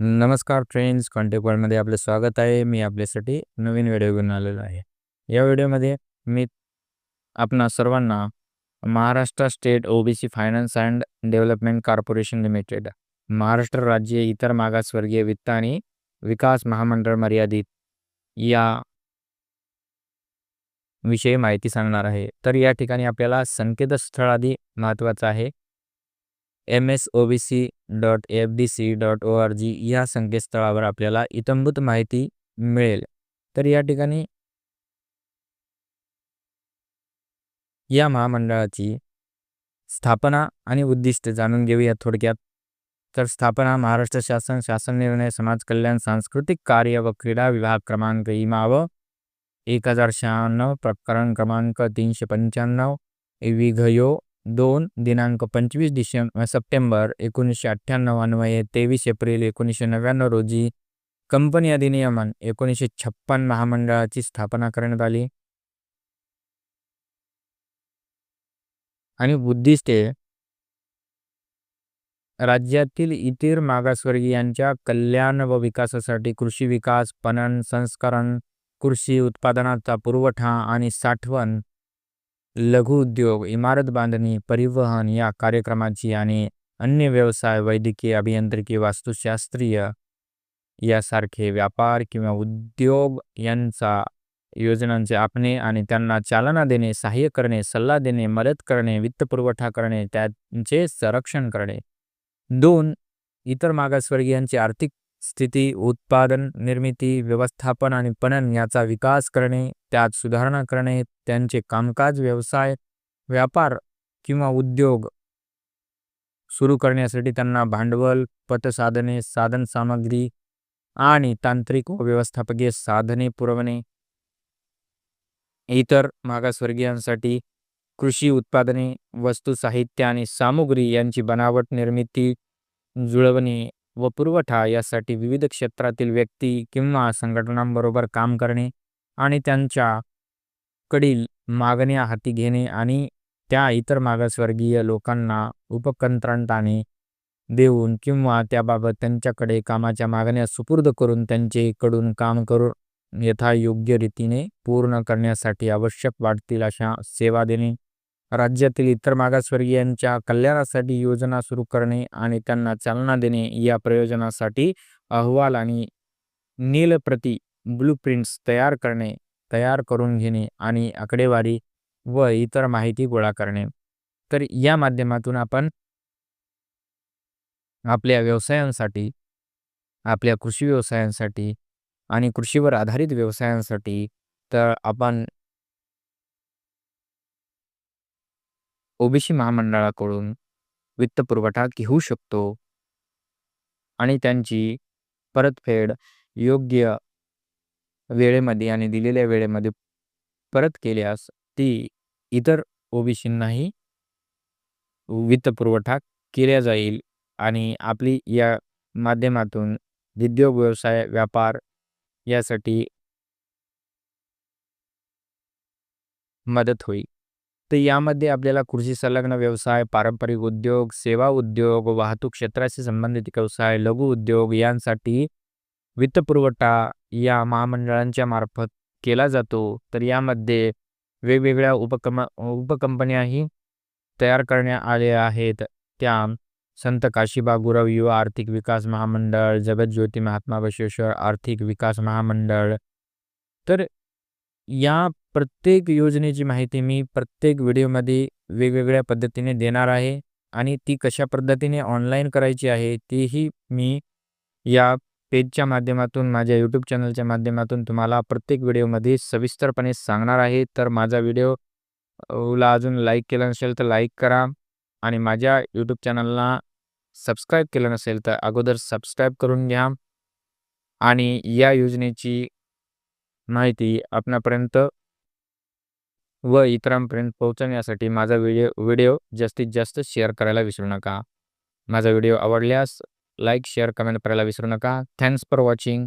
नमस्कार friends contact वर्ल्डमध्ये आपलं स्वागत आहे. मी आपल्यासाठी नवीन व्हिडिओ घेऊन आलेलो आहे. या व्हिडिओमध्ये मी आपणा सर्वांना Maharashtra state O B C finance and development corporation limited Maharashtra राज्य इतर मागासवर्गीय वित्त आणि विकास महामंडळ मर्यादित या विषयी माहिती सांगणार आहे. तर या ठिकाणी आपल्याला संकेतस्थळ आधी महत्त्वाचं आहे. M S O B C dot F D C dot O R G या संकेतस्थळावर आपल्याला इतंभूत माहिती मिळेल. तर या ठिकाणी या महामंडळाची स्थापना आणि उद्दिष्ट जाणून घेऊया थोडक्यात. तर स्थापना महाराष्ट्र शासन शासन निर्णय समाज कल्याण सांस्कृतिक कार्य व क्रीडा विभाग क्रमांक इमाव एक हजार शहाण्णव प्रकरण क्रमांक तीनशे पंच्याण्णव विघयो दोन दिनांक पंचवीस डिसेंबर सप्टेंबर एकोणीसशे अठ्ठ्याण्णव अन्वये तेवीस एप्रिल एकोणीसशे नव्याण्णव रोजी कंपनी अधिनियमन एकोणीसशे छप्पन महामंडळाची स्थापना करण्यात आली. आणि उद्दिष्टे राज्यातील इतर मागासवर्गीयांच्या कल्याण व विकासासाठी कृषी विकास पणन संस्करण कृषी उत्पादनाचा पुरवठा आणि साठवण लघु उद्योग इमारत बांधणी परिवहन या कार्यक्रमाची आणि अन्य व्यवसाय वैद्यकीय अभियांत्रिकी वास्तुशास्त्रीय यासारखे व्यापार किंवा उद्योग यांचा योजनांचे आखणे आणि त्यांना चालना देणे सहाय्य करणे सल्ला देणे मदत करणे वित्तपुरवठा करणे त्यांचे संरक्षण करणे. दोन इतर मागासवर्गीयांची आर्थिक स्थिती उत्पादन निर्मिती व्यवस्थापन आणि पणन याचा विकास करणे त्यात सुधारणा करणे त्यांचे कामकाज व्यवसाय व्यापार किंवा उद्योग सुरू करण्यासाठी त्यांना भांडवल पतसाधने साधन सामग्री आणि तांत्रिक व व्यवस्थापकीय साधने पुरवणे. इतर मागासवर्गीयांसाठी कृषी उत्पादने वस्तू साहित्य आणि सामुग्री यांची बनावट निर्मिती जुळवणे व पुरवठा यासाठी विविध क्षेत्रातील व्यक्ती किंवा संघटनांबरोबर काम करणे आणि त्यांच्याकडील मागण्या हाती घेणे आणि त्या इतर मागासवर्गीय लोकांना उपकंत्रांताने देऊन किंवा त्याबाबत त्यांच्याकडे कामाच्या मागण्या सुपूर्द करून त्यांचेकडून काम करून यथायोग्य रीतीने पूर्ण करण्यासाठी आवश्यक वाटतील अशा सेवा देणे राज्यातील इतर मागासवर्गीयांच्या कल्याणासाठी योजना सुरू करणे आणि त्यांना चालना देणे या प्रयोजनासाठी अहवाल आणि नीलप्रती ब्लूप्रिंट्स तयार करणे तयार करून घेणे आणि आकडेवारी व इतर माहिती गोळा करणे. तर या माध्यमातून आपण आपल्या व्यवसायांसाठी आपल्या कृषी व्यवसायांसाठी आणि कृषीवर आधारित व्यवसायांसाठी तर आपण ओबीसी महामंडळाकडून वित्तपुरवठा घेऊ शकतो आणि त्यांची परतफेड योग्य वेळेमध्ये आणि दिलेल्या वेळेमध्ये परत केल्यास ती इतर ओबीसींनाही वित्तपुरवठा केल्या जाईल आणि आपली या माध्यमातून उद्योग व्यवसाय व्यापार यासाठी मदत होईल. तर यामध्ये आपल्याला कृषी संलग्न व्यवसाय पारंपरिक उद्योग सेवा उद्योग वाहतूक क्षेत्राशी संबंधित व्यवसाय लघु उद्योग यांसाठी वित्तपुरवठा या महामंडळांच्या मार्फत केला जातो. तर यामध्ये वेगवेगळ्या उपकम उपकंपन्याही तयार करण्यात आल्या आहेत. त्या संत काशीबा गुरव युवा आर्थिक विकास महामंडळ जगतज्योती महात्मा बसवेश्वर आर्थिक विकास महामंडळ. तर या प्रत्येक योजनेची माहिती मी प्रत्येक व्हिडिओमध्ये वेगवेगळ्या पद्धतीने देणार आहे आणि ती कशा पद्धतीने ऑनलाईन करायची आहे तीही मी या पेजच्या माध्यमातून माझ्या यूट्यूब चॅनलच्या माध्यमातून तुम्हाला प्रत्येक व्हिडिओमध्ये सविस्तरपणे सांगणार आहे. तर माझा व्हिडिओ ला अजून लाईक केला नसेल तर लाईक करा आणि माझ्या यूट्यूब चॅनलला सबस्क्राईब केलं नसेल तर अगोदर सबस्क्राईब करून घ्या आणि या योजनेची माहिती आपणापर्यंत व इतरांपर्यंत पोहोचवण्यासाठी माझा व्हिडिओ व्हिडिओ जास्तीत जास्त शेअर करायला विसरू नका. माझा व्हिडिओ आवडल्यास लाईक शेअर कमेंट करायला विसरू नका. Thanks for watching.